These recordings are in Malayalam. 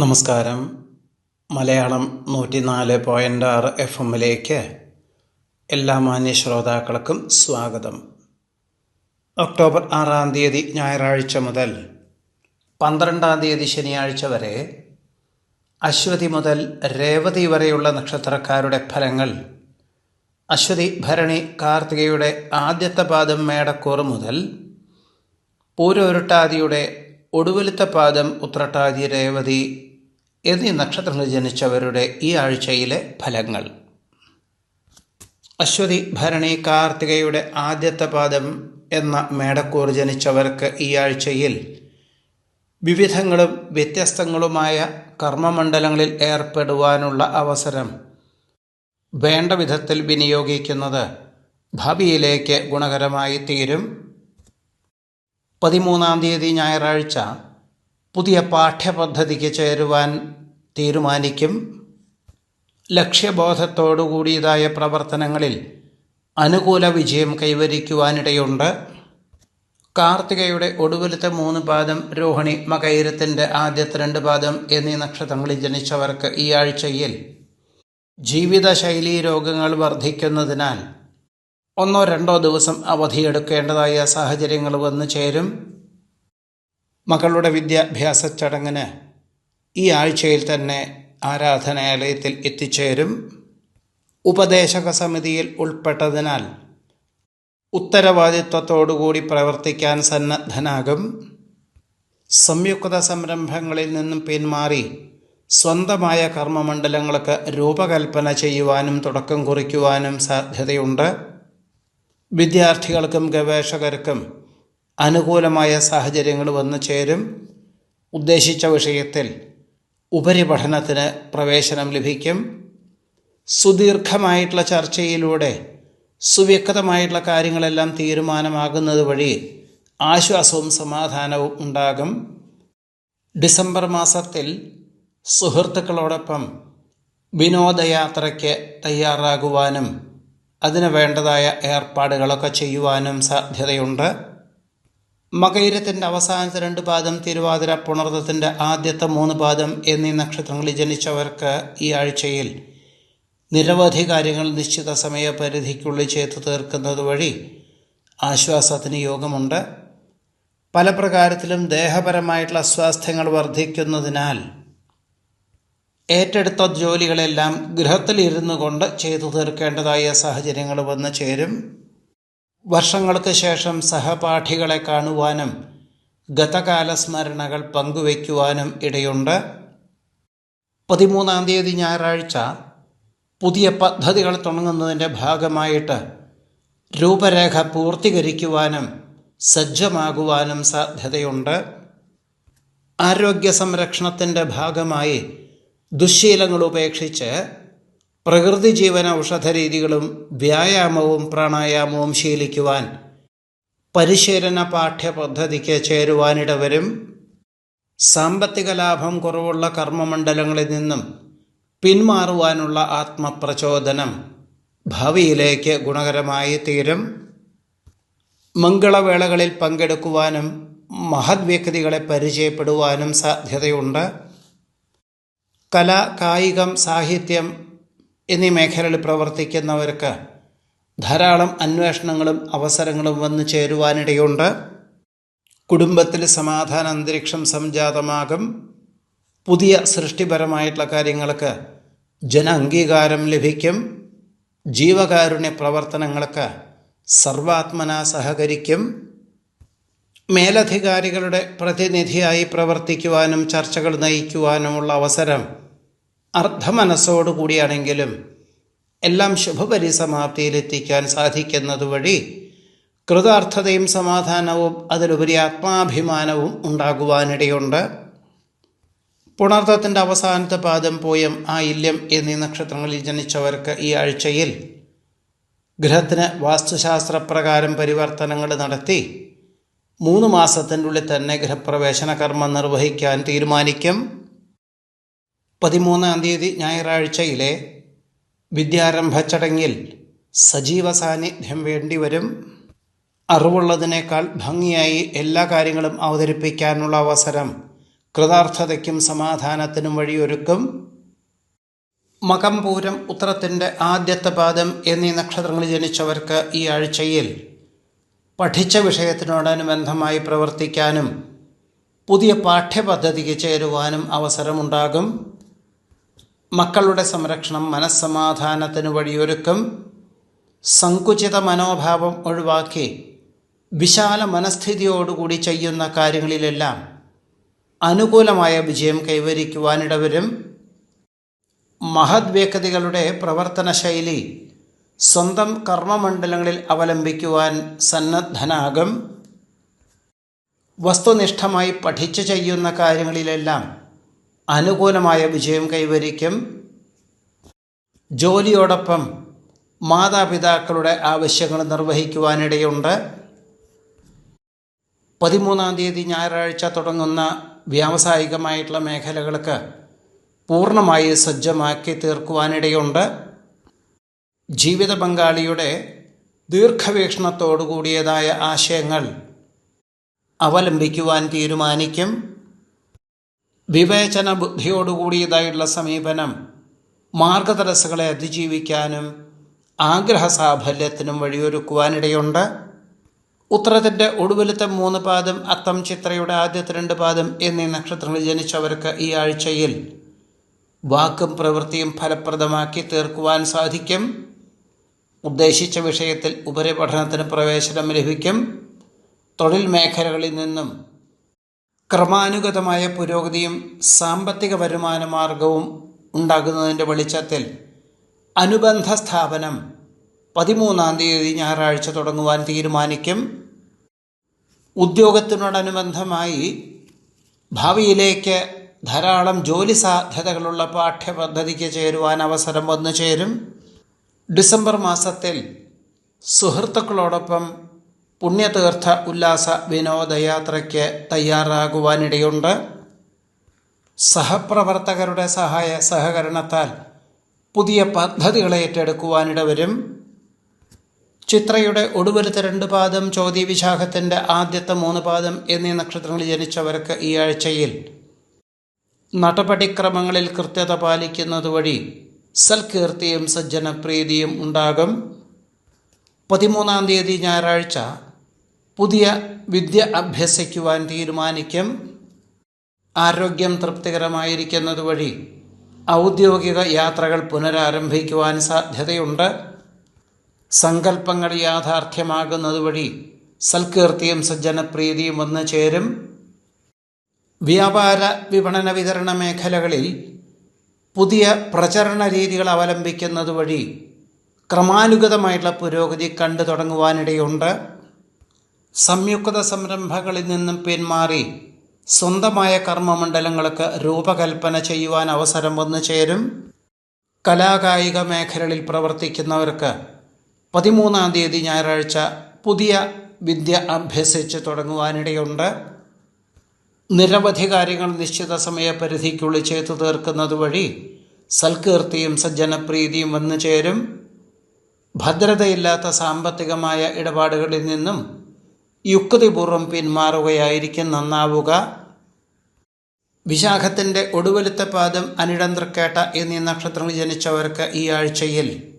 നമസ്കാരം. മലയാളം നൂറ്റിനാല് പോയിന്റ് ആറ് എഫ് എമ്മിലേക്ക് എല്ലാ മാന്യ ശ്രോതാക്കൾക്കും സ്വാഗതം. ഒക്ടോബർ ആറാം തീയതി ഞായറാഴ്ച മുതൽ പന്ത്രണ്ടാം തീയതി ശനിയാഴ്ച വരെ അശ്വതി മുതൽ രേവതി വരെയുള്ള നക്ഷത്രക്കാരുടെ ഫലങ്ങൾ അശ്വതി ഭരണി കാർത്തികയുടെ ആദ്യത്തെ പാദം മേടക്കൂറ് മുതൽ പൂരൊരുട്ടാദിയുടെ ഒടുവിലത്തെ പാദം ഉത്രട്ടാതി രേവതി എന്നീ നക്ഷത്രങ്ങളിൽ ജനിച്ചവരുടെ ഈ ആഴ്ചയിലെ ഫലങ്ങൾ. അശ്വതി ഭരണി കാർത്തികയുടെ ആദ്യത്തെ പാദം എന്ന മേടക്കൂർ ജനിച്ചവർക്ക് ഈ ആഴ്ചയിൽ വിവിധങ്ങളും വ്യത്യസ്തങ്ങളുമായ കർമ്മമണ്ഡലങ്ങളിൽ ഏർപ്പെടുവാനുള്ള അവസരം വേണ്ട വിധത്തിൽ വിനിയോഗിക്കുന്നത് ഭാവിയിലേക്ക് ഗുണകരമായി തീരും. പതിമൂന്നാം തീയതി ഞായറാഴ്ച പുതിയ പാഠ്യപദ്ധതിക്ക് ചേരുവാൻ തീരുമാനിക്കും. ലക്ഷ്യബോധത്തോടുകൂടിയതായ പ്രവർത്തനങ്ങളിൽ അനുകൂല വിജയം കൈവരിക്കുവാനിടയുണ്ട്. കാർത്തികയുടെ ഒടുവിലത്തെ മൂന്ന് പാദം രോഹിണി മകൈരത്തിന്റെ ആദ്യത്തെ രണ്ട് പാദം എന്നീ നക്ഷത്രങ്ങളിൽ ജനിച്ചവർക്ക് ഈ ആഴ്ചയിൽ ജീവിതശൈലി രോഗങ്ങൾ വർദ്ധിക്കുന്നതിനാൽ ഒന്നോ രണ്ടോ ദിവസം അവധിയെടുക്കേണ്ടതായ സാഹചര്യങ്ങൾ വന്നു ചേരും. മകളുടെ വിദ്യാഭ്യാസ ചടങ്ങിന് ഈ ആഴ്ചയിൽ തന്നെ ആരാധനാലയത്തിൽ എത്തിച്ചേരും. ഉപദേശക സമിതിയിൽ ഉൾപ്പെട്ടതിനാൽ ഉത്തരവാദിത്വത്തോടുകൂടി പ്രവർത്തിക്കാൻ സന്നദ്ധനാകും. സംയുക്ത സംരംഭങ്ങളിൽ നിന്നും പിന്മാറി സ്വന്തമായ കർമ്മമണ്ഡലങ്ങൾക്ക് രൂപകൽപ്പന ചെയ്യുവാനും തുടക്കം കുറിക്കുവാനും സാധ്യതയുണ്ട്. വിദ്യാർത്ഥികൾക്കും ഗവേഷകർക്കും അനുകൂലമായ സാഹചര്യങ്ങൾ വന്നു ചേരും. ഉദ്ദേശിച്ച വിഷയത്തിൽ ഉപരിപഠനത്തിന് പ്രവേശനം ലഭിക്കും. സുദീർഘമായിട്ടുള്ള ചർച്ചയിലൂടെ സുവ്യക്തമായിട്ടുള്ള കാര്യങ്ങളെല്ലാം തീരുമാനമാകുന്നത് വഴി ആശ്വാസവും സമാധാനവും ഉണ്ടാകും. ഡിസംബർ മാസത്തിൽ സുഹൃത്തുക്കളോടൊപ്പം വിനോദയാത്രയ്ക്ക് തയ്യാറാകുവാനും അതിന് വേണ്ടതായ ഏർപ്പാടുകളൊക്കെ ചെയ്യുവാനും സാധ്യതയുണ്ട്. മകയിരത്തിന്റെ അവസാനത്തെ രണ്ട് പാദം തിരുവാതിര പുണർത്തത്തിന്റെ ആദ്യത്തെ മൂന്ന് പാദം എന്നീ നക്ഷത്രങ്ങളിൽ ജനിച്ചവർക്ക് ഈ ആഴ്ചയിൽ നിരവധി കാര്യങ്ങൾ നിശ്ചിത സമയപരിധിക്കുള്ളിൽ ചെയ്തു തീർക്കുന്നത് വഴി ആശ്വാസത്തിന് യോഗമുണ്ട്. പല പ്രകാരത്തിലും ദേഹപരമായിട്ടുള്ള അസ്വാസ്ഥ്യങ്ങൾ വർദ്ധിക്കുന്നതിനാൽ ഏറ്റെടുത്ത ജോലികളെല്ലാം ഗൃഹത്തിലിരുന്നു കൊണ്ട് ചെയ്തു തീർക്കേണ്ടതായ സാഹചര്യങ്ങൾ വന്നു ചേരും. വർഷങ്ങൾക്ക് ശേഷം സഹപാഠികളെ കാണുവാനും ഗതകാല സ്മരണകൾ പങ്കുവയ്ക്കുവാനും ഇടയുണ്ട്. പതിമൂന്നാം തീയതി ഞായറാഴ്ച പുതിയ പദ്ധതികൾ തുടങ്ങുന്നതിന്റെ ഭാഗമായിട്ട് രൂപരേഖ പൂർത്തീകരിക്കുവാനും സജ്ജമാകുവാനും സാധ്യതയുണ്ട്. ആരോഗ്യ സംരക്ഷണത്തിന്റെ ഭാഗമായി ദുശ്ശീലങ്ങൾ ഉപേക്ഷിച്ച് പ്രകൃതി ജീവന ഔഷധരീതികളും വ്യായാമവും പ്രാണായാമവും ശീലിക്കുവാൻ പരിശീലന പാഠ്യപദ്ധതിക്ക് ചേരുവാനിടവരും. സാമ്പത്തിക ലാഭം കുറവുള്ള കർമ്മമണ്ഡലങ്ങളിൽ നിന്നും പിന്മാറുവാനുള്ള ആത്മപ്രചോദനം ഭാവിയിലേക്ക് ഗുണകരമായി തീരും. മംഗളവേളകളിൽ പങ്കെടുക്കുവാനും മഹത് വ്യക്തികളെ പരിചയപ്പെടുവാനും സാധ്യതയുണ്ട്. കല കായികം സാഹിത്യം എന്നീ മേഖലകളിൽ പ്രവർത്തിക്കുന്നവർക്ക് ധാരാളം അന്വേഷണങ്ങളും അവസരങ്ങളും വന്നു ചേരുവാനിടയുണ്ട്. കുടുംബത്തിൽ സമാധാന അന്തരീക്ഷം സംജാതമാകും. പുതിയ സൃഷ്ടിപരമായിട്ടുള്ള കാര്യങ്ങൾക്ക് ജന അംഗീകാരം ലഭിക്കും. ജീവകാരുണ്യ പ്രവർത്തനങ്ങൾക്ക് സർവാത്മന സഹകരിക്കും. മേലധികാരികളുടെ പ്രതിനിധിയായി പ്രവർത്തിക്കുവാനും ചർച്ചകൾ നയിക്കുവാനുമുള്ള അവസരം അർദ്ധമനസ്സോടുകൂടിയാണെങ്കിലും എല്ലാം ശുഭപരിസമാപ്തിയിലെത്തിക്കാൻ സാധിക്കുന്നതുവഴി കൃതാർത്ഥതയും സമാധാനവും അതിലുപരി ആത്മാഭിമാനവും ഉണ്ടാകുവാനിടയുണ്ട്. പുണർത്തത്തിന്റെ അവസാനത്തെ പാദം പോയം ആ ഇല്യം എന്നീ നക്ഷത്രങ്ങളിൽ ജനിച്ചവർക്ക് ഈ ആഴ്ചയിൽ ഗ്രഹത്തിന് വാസ്തുശാസ്ത്രപ്രകാരം പരിവർത്തനങ്ങൾ നടത്തി മൂന്ന് മാസത്തിന്റെ ഉള്ളിൽ തന്നെ ഗൃഹപ്രവേശന കർമ്മം നിർവഹിക്കാൻ തീരുമാനിക്കും. പതിമൂന്നാം തീയതി ഞായറാഴ്ചയിലെ വിദ്യാരംഭ ചടങ്ങിൽ സജീവ സാന്നിധ്യം വേണ്ടിവരും അറിവുള്ളതിനേക്കാൾ ഭംഗിയായി എല്ലാ കാര്യങ്ങളും അവതരിപ്പിക്കാനുള്ള അവസരം കൃതാർത്ഥതയ്ക്കും സമാധാനത്തിനും വഴിയൊരുക്കും. മകം പൂരം ഉത്തരത്തിന്റെ ആദ്യത്തെ പാദം എന്നീ നക്ഷത്രങ്ങളിൽ ജനിച്ചവർക്ക് ഈ ആഴ്ചയിൽ പഠിച്ച വിഷയത്തിനോടനുബന്ധമായി പ്രവർത്തിക്കാനും പുതിയ പാഠ്യപദ്ധതിക്ക് ചേരുവാനും അവസരമുണ്ടാകും. മക്കളുടെ സംരക്ഷണം മനസ്സമാധാനത്തിന് വഴിയൊരുക്കും. സങ്കുചിത മനോഭാവം ഒഴിവാക്കി വിശാല മനസ്ഥിതിയോടുകൂടി ചെയ്യുന്ന കാര്യങ്ങളിലെല്ലാം അനുകൂലമായ വിജയം കൈവരിക്കുവാനിടവരും. മഹത് വ്യക്തികളുടെ പ്രവർത്തന ശൈലി സ്വന്തം കർമ്മമണ്ഡലങ്ങളിൽ അവലംബിക്കുവാൻ സന്നദ്ധനാകും. വസ്തുനിഷ്ഠമായി പഠിച്ചു ചെയ്യുന്ന കാര്യങ്ങളിലെല്ലാം അനുകൂലമായ വിജയം കൈവരിക്കും. ജോലിയോടൊപ്പം മാതാപിതാക്കളുടെ ആവശ്യങ്ങൾ നിർവഹിക്കുവാനിടയുണ്ട്. പതിമൂന്നാം തീയതി ഞായറാഴ്ച തുടങ്ങുന്ന വ്യാവസായികമായിട്ടുള്ള മേഖലകൾക്ക് പൂർണമായി സജ്ജമാക്കി തീർക്കുവാനിടയുണ്ട്. ജീവിത പങ്കാളിയുടെ ദീർഘവീക്ഷണത്തോടു കൂടിയതായ ആശയങ്ങൾ അവലംബിക്കുവാൻ തീരുമാനിക്കും. വിവേചന ബുദ്ധിയോടുകൂടിയതായുള്ള സമീപനം മാർഗതടസ്സങ്ങളെ അതിജീവിക്കാനും ആഗ്രഹ സാഫല്യത്തിനും വഴിയൊരുക്കുവാനിടയുണ്ട്. ഉത്തരത്തിന്റെ ഒടുവിലത്തെ മൂന്ന് പാദം അത്തം ചിത്രയുടെ ആദ്യത്തെ രണ്ട് പാദം എന്നീ നക്ഷത്രങ്ങളിൽ ജനിച്ചവർക്ക് ഈ ആഴ്ചയിൽ വാക്കും പ്രവൃത്തിയും ഫലപ്രദമാക്കി തീർക്കുവാൻ സാധിക്കും. ഉദ്ദേശിച്ച വിഷയത്തിൽ ഉപരിപഠനത്തിന് പ്രവേശനം ലഭിക്കും. തൊഴിൽ മേഖലകളിൽ നിന്നും ക്രമാനുഗതമായ പുരോഗതിയും സാമ്പത്തിക വരുമാന മാർഗവും ഉണ്ടാകുന്നതിന്റെ വെളിച്ചത്തിൽ അനുബന്ധ സ്ഥാപനം പതിമൂന്നാം തീയതി ഞായറാഴ്ച തുടങ്ങുവാൻ തീരുമാനിക്കും. ഉദ്യോഗത്തിനോടനുബന്ധമായി ഭാവിയിലേക്ക് ധാരാളം ജോലി സാധ്യതകളുള്ള പാഠ്യപദ്ധതിക്ക് ചേരുവാൻ അവസരം വന്നു ചേരും. ഡിസംബർ മാസത്തിൽ സുഹൃത്തുക്കളോടൊപ്പം പുണ്യതീർത്ഥ ഉല്ലാസ വിനോദയാത്രയ്ക്ക് തയ്യാറാകുവാനിടയുണ്ട്. സഹപ്രവർത്തകരുടെ സഹായ സഹകരണത്താൽ പുതിയ പദ്ധതികളെ ഏറ്റെടുക്കുവാനിടവരും. ചിത്രയുടെ ഒടുവിലത്തെ രണ്ട് പാദം ചോദ്യ വിശാഖത്തിന്റെ ആദ്യത്തെ മൂന്ന് പാദം എന്നീ നക്ഷത്രങ്ങളിൽ ജനിച്ചവർക്ക് ഈ ആഴ്ചയിൽ നടപടിക്രമങ്ങളിൽ കൃത്യത പാലിക്കുന്നത് വഴി സൽകീർത്തിയും സജ്ജനപ്രീതിയും ഉണ്ടാകും. പതിമൂന്നാം തീയതി ഞായറാഴ്ച പുതിയ വിദ്യ അഭ്യസിക്കുവാൻ തീരുമാനിക്കും. ആരോഗ്യം തൃപ്തികരമായിരിക്കുന്നത് വഴി ഔദ്യോഗിക യാത്രകൾ പുനരാരംഭിക്കുവാൻ സാധ്യതയുണ്ട്. സങ്കല്പങ്ങൾ യാഥാർത്ഥ്യമാകുന്നത് വഴി സൽകീർത്തിയും സജ്ജനപ്രീതിയും വന്നു ചേരും. വ്യാപാര വിപണന വിതരണ മേഖലകളിൽ പുതിയ പ്രചരണ രീതികൾ അവലംബിക്കുന്നത് വഴി ക്രമാനുഗതമായിട്ടുള്ള പുരോഗതി കണ്ടു തുടങ്ങുവാനിടയുണ്ട്. സംയുക്ത സംരംഭങ്ങളിൽ നിന്നും പിന്മാറി സ്വന്തമായ കർമ്മമണ്ഡലങ്ങൾക്ക് രൂപകൽപ്പന ചെയ്യുവാൻ അവസരം വന്നു ചേരും. കലാകായിക മേഖലകളിൽ പ്രവർത്തിക്കുന്നവർക്ക് പതിമൂന്നാം തീയതി ഞായറാഴ്ച പുതിയ വിദ്യ അഭ്യസിച്ച് തുടങ്ങുവാനിടയുണ്ട്. നിരവധി കാര്യങ്ങൾ നിശ്ചിത സമയപരിധിക്കുള്ളിൽ ചെയ്തു തീർക്കുന്നത് വഴി സൽകീർത്തിയും സജ്ജനപ്രീതിയും വന്നു ചേരും. ഭദ്രതയില്ലാത്ത സാമ്പത്തികമായ ഇടപാടുകളിൽ നിന്നും യുക്തിപൂർവം പിന്മാറുകയായിരിക്കും നന്നാവുക. വിശാഖത്തിന്റെ ഒടുവലുത്ത പാദം അനിടന്തൃക്കേട്ട എന്നീ നക്ഷത്രങ്ങൾ ജനിച്ചവർക്ക് ഈ ആഴ്ചയിൽ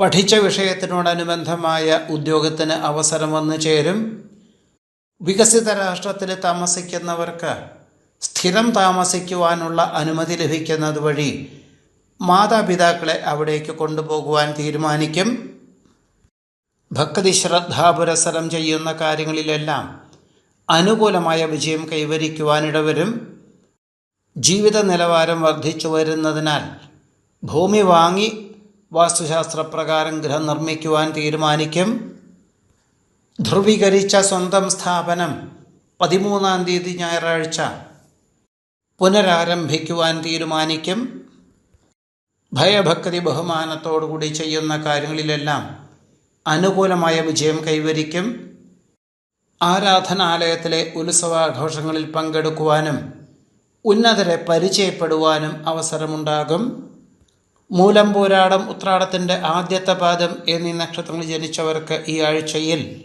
പഠിച്ച വിഷയത്തിനോടനുബന്ധമായ ഉദ്യോഗത്തിന് അവസരം വന്നു ചേരും. വികസിത രാഷ്ട്രത്തിൽ താമസിക്കുന്നവർക്ക് സ്ഥിരം താമസിക്കുവാനുള്ള അനുമതി ലഭിക്കുന്നത് വഴി മാതാപിതാക്കളെ അവിടേക്ക് കൊണ്ടുപോകുവാൻ തീരുമാനിക്കും. ഭക്തി ശ്രദ്ധാപുരസരം ചെയ്യുന്ന കാര്യങ്ങളിലെല്ലാം അനുകൂലമായ വിജയം കൈവരിക്കുവാനിടവരും ജീവിത നിലവാരം വർദ്ധിച്ചു വരുന്നതിനാൽ ഭൂമി വാങ്ങി വാസ്തുശാസ്ത്രപ്രകാരം ഗൃഹം നിർമ്മിക്കുവാൻ തീരുമാനിക്കും. ധ്രുവീകരിച്ച സ്വന്തം സ്ഥാപനം പതിമൂന്നാം തീയതി ഞായറാഴ്ച പുനരാരംഭിക്കുവാൻ തീരുമാനിക്കും. ഭയഭക്തി ബഹുമാനത്തോടുകൂടി ചെയ്യുന്ന കാര്യങ്ങളിലെല്ലാം അനുകൂലമായ വിജയം കൈവരിക്കും. ആരാധനാലയത്തിലെ ഉത്സവാഘോഷങ്ങളിൽ പങ്കെടുക്കുവാനും ഉന്നതരെ പരിചയപ്പെടുവാനും അവസരമുണ്ടാകും. മൂലം പോരാടം ഉത്രാടത്തിന്റെ ആദ്യത്തെ പാദം എന്നീ നക്ഷത്രങ്ങൾ ജനിച്ചവർക്ക് ഈ ആഴ്ചയിൽ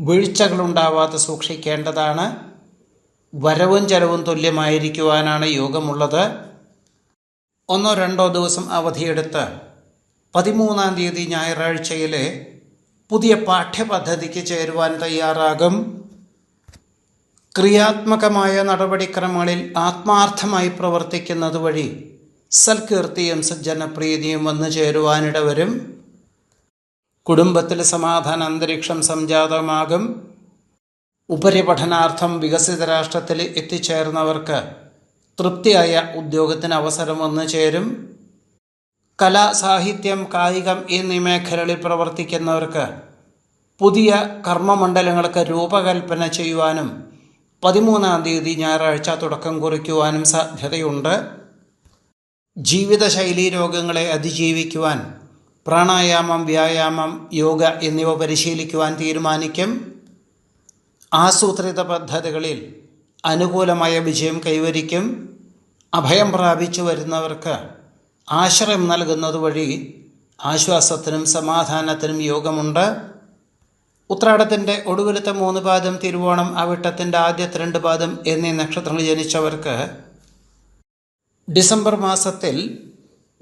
വീഴ്ചകളുണ്ടാവാതെ സൂക്ഷിക്കേണ്ടതാണ്. വരവും ചെലവും തുല്യമായിരിക്കുവാനാണ് യോഗമുള്ളത്. ഒന്നോ രണ്ടോ ദിവസം അവധിയെടുത്ത് പതിമൂന്നാം തീയതി ഞായറാഴ്ചയിലെ പുതിയ പാഠ്യപദ്ധതിക്ക് ചേരുവാൻ തയ്യാറാകും. ക്രിയാത്മകമായ നടപടിക്രമങ്ങളിൽ ആത്മാർത്ഥമായി പ്രവർത്തിക്കുന്നത് വഴി സൽകീർത്തിയും സജ്ജനപ്രീതിയും വന്നു ചേരുവാനിടവരും. കുടുംബത്തിൽ സമാധാന അന്തരീക്ഷം സംജാതമാകും. ഉപരിപഠനാർത്ഥം വികസിത രാഷ്ട്രത്തിൽ എത്തിച്ചേർന്നവർക്ക് തൃപ്തിയായ ഉദ്യോഗത്തിന് അവസരം വന്നു ചേരും. കല സാഹിത്യം കായികം എന്നീ മേഖലകളിൽ പ്രവർത്തിക്കുന്നവർക്ക് പുതിയ കർമ്മമണ്ഡലങ്ങൾക്ക് രൂപകൽപ്പന ചെയ്യുവാനും പതിമൂന്നാം തീയതി ഞായറാഴ്ച തുടക്കം കുറിക്കുവാനും സാധ്യതയുണ്ട്. ജീവിതശൈലി രോഗങ്ങളെ അതിജീവിക്കുവാൻ പ്രാണായാമം വ്യായാമം യോഗ എന്നിവ പരിശീലിക്കുവാൻ തീരുമാനിക്കും. ആസൂത്രിത പദ്ധതികളിൽ അനുകൂലമായ വിജയം കൈവരിക്കും. അഭയം പ്രാപിച്ചു വരുന്നവർക്ക് ആശ്രയം നൽകുന്നത് വഴി ആശ്വാസത്തിനും സമാധാനത്തിനും യോഗമുണ്ട്. ഉത്രാടത്തിന്റെ ഒടുവിലത്തെ മൂന്ന് പാദം തിരുവോണം അവിട്ടത്തിന്റെ ആദ്യത്തെ രണ്ട് പാദം എന്നീ നക്ഷത്രങ്ങൾ ജനിച്ചവർക്ക് ഡിസംബർ മാസത്തിൽ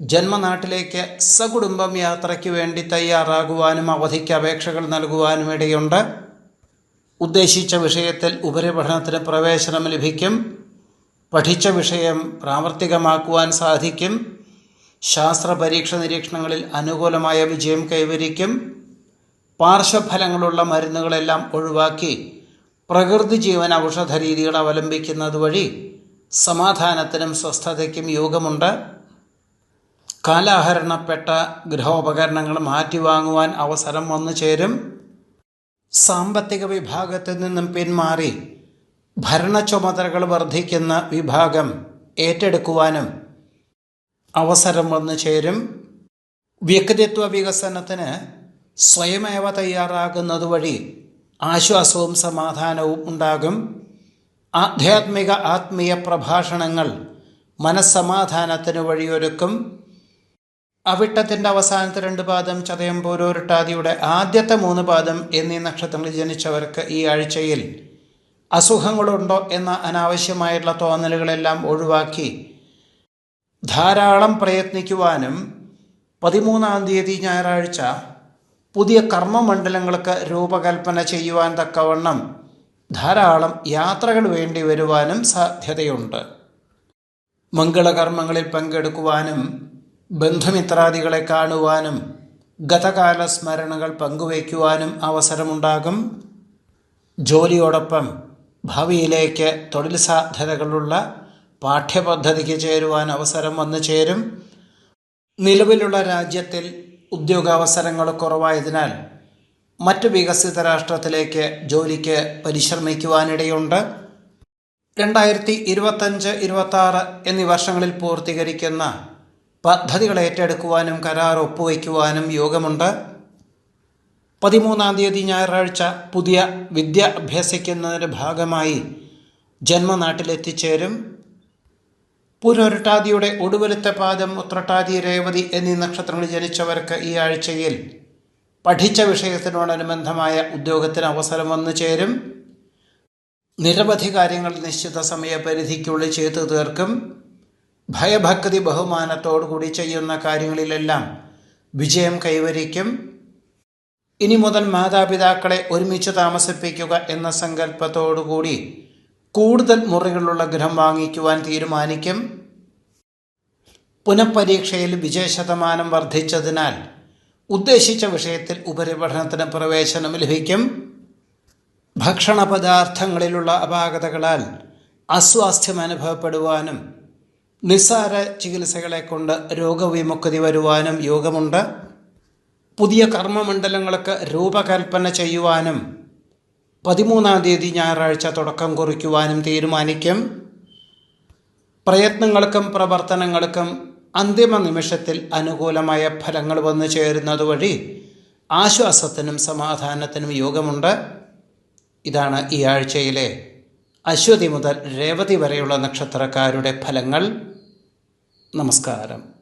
ജന്മനാട്ടിലേക്ക് സകുടുംബം യാത്രയ്ക്ക് വേണ്ടി തയ്യാറാകുവാനും അവധിക്ക് അപേക്ഷകൾ നൽകുവാനും ഇടയുണ്ട്. ഉദ്ദേശിച്ച വിഷയത്തിൽ ഉപരിപഠനത്തിന് പ്രവേശനം ലഭിക്കും. പഠിച്ച വിഷയം പ്രാവർത്തികമാക്കുവാൻ സാധിക്കും. ശാസ്ത്ര പരീക്ഷ നിരീക്ഷണങ്ങളിൽ അനുകൂലമായ വിജയം കൈവരിക്കും. പാർശ്വഫലങ്ങളുള്ള മരുന്നുകളെല്ലാം ഒഴിവാക്കി പ്രകൃതി ജീവൻ ഔഷധ രീതികൾ അവലംബിക്കുന്നത് വഴി സമാധാനത്തിനും സ്വസ്ഥതയ്ക്കും യോഗമുണ്ട്. കാലാഹരണപ്പെട്ട ഗൃഹോപകരണങ്ങൾ മാറ്റിവാങ്ങുവാൻ അവസരം വന്നു ചേരും. സാമ്പത്തിക വിഭാഗത്തിൽ നിന്നും പിന്മാറി ഭരണ ചുമതലകൾ വർദ്ധിക്കുന്ന വിഭാഗം ഏറ്റെടുക്കുവാനും അവസരം വന്നു ചേരും. വ്യക്തിത്വ വികസനത്തിന് സ്വയമേവ തയ്യാറാകുന്നത് വഴി ആശ്വാസവും സമാധാനവും ഉണ്ടാകും. ആധ്യാത്മിക ആത്മീയ പ്രഭാഷണങ്ങൾ മനസ്സമാധാനത്തിന് വഴിയൊരുക്കും. അവിട്ടത്തിന്റെ അവസാനത്തെ രണ്ട് പാദം ചതയം പോരോരുട്ടാതിയുടെ ആദ്യത്തെ മൂന്ന് പാദം എന്നീ നക്ഷത്രങ്ങളിൽ ജനിച്ചവർക്ക് ഈ ആഴ്ചയിൽ അസുഖങ്ങളുണ്ടോ എന്ന അനാവശ്യമായിട്ടുള്ള തോന്നലുകളെല്ലാം ഒഴിവാക്കി ധാരാളം പ്രയത്നിക്കുവാനും പതിമൂന്നാം തീയതി ഞായറാഴ്ച പുതിയ കർമ്മമണ്ഡലങ്ങൾക്ക് രൂപകൽപ്പന ചെയ്യുവാൻ തക്കവണ്ണം ധാരാളം യാത്രകൾ വേണ്ടി വരുവാനും സാധ്യതയുണ്ട്. മംഗളകർമ്മങ്ങളിൽ പങ്കെടുക്കുവാനും ബന്ധുമിത്രാദികളെ കാണുവാനും ഗതകാല സ്മരണകൾ പങ്കുവയ്ക്കുവാനും അവസരമുണ്ടാകും. ജോലിയോടൊപ്പം ഭാവിയിലേക്ക് തൊഴിൽ സാധ്യതകളുള്ള പാഠ്യപദ്ധതിക്ക് ചേരുവാൻ അവസരം വന്നു ചേരും. നിലവിലുള്ള രാജ്യത്തിൽ ഉദ്യോഗാവസരങ്ങൾ കുറവായതിനാൽ മറ്റു വികസിത രാഷ്ട്രത്തിലേക്ക് ജോലിക്ക് പരിശ്രമിക്കുവാനിടയുണ്ട്. രണ്ടായിരത്തി ഇരുപത്തഞ്ച് ഇരുപത്താറ് എന്നീ വർഷങ്ങളിൽ പൂർത്തീകരിക്കുന്ന പദ്ധതികൾ ഏറ്റെടുക്കുവാനും കരാർ ഒപ്പുവയ്ക്കുവാനും യോഗമുണ്ട്. പതിമൂന്നാം തീയതി ഞായറാഴ്ച പുതിയ വിദ്യ അഭ്യസിക്കുന്നതിന്റെ ഭാഗമായി ജന്മനാട്ടിലെത്തിച്ചേരും. പുനൊരുട്ടാതിയുടെ ഒടുവിലത്തെ പാദം ഉത്രട്ടാതി രേവതി എന്നീ നക്ഷത്രങ്ങളിൽ ജനിച്ചവർക്ക് ഈ ആഴ്ചയിൽ പഠിച്ച വിഷയത്തിനോടനുബന്ധമായ ഉദ്യോഗത്തിന് അവസരം വന്നു ചേരും. നിരവധി കാര്യങ്ങൾ നിശ്ചിത സമയപരിധിക്കുള്ളിൽ ചെയ്തു തീർക്കും. ഭയഭക്തി ബഹുമാനത്തോടുകൂടി ചെയ്യുന്ന കാര്യങ്ങളിലെല്ലാം വിജയം കൈവരിക്കും. ഇനി മുതൽ മാതാപിതാക്കളെ ഒരുമിച്ച് താമസിപ്പിക്കുക എന്ന സങ്കല്പത്തോടുകൂടി കൂടുതൽ മുറികളുള്ള ഗൃഹം വാങ്ങിക്കുവാൻ തീരുമാനിക്കും. പുനഃപരീക്ഷയിൽ വിജയശതമാനം വർദ്ധിച്ചതിനാൽ ഉദ്ദേശിച്ച വിഷയത്തിൽ ഉപരിപഠനത്തിന് പ്രവേശനം ലഭിക്കും. ഭക്ഷണ പദാർത്ഥങ്ങളിലുള്ള അപാകതകളാൽ അസ്വാസ്ഥ്യം അനുഭവപ്പെടുവാനും നിസ്സാര ചികിത്സകളെ കൊണ്ട് രോഗവിമുക്തി വരുവാനും യോഗമുണ്ട്. പുതിയ കർമ്മമണ്ഡലങ്ങൾക്ക് രൂപകൽപ്പന ചെയ്യുവാനും പതിമൂന്നാം തീയതി ഞായറാഴ്ച തുടക്കം കുറിക്കുവാനും തീരുമാനിക്കും. പ്രയത്നങ്ങൾക്കും പ്രവർത്തനങ്ങൾക്കും അന്തിമ നിമിഷത്തിൽ അനുകൂലമായ ഫലങ്ങൾ വന്നു ചേരുന്നത് വഴി ആശ്വാസത്തിനും സമാധാനത്തിനും യോഗമുണ്ട്. ഇതാണ് ഈ ആഴ്ചയിലെ അശ്വതി മുതൽ രേവതി വരെയുള്ള നക്ഷത്രക്കാരുടെ ഫലങ്ങൾ. നമസ്കാരം.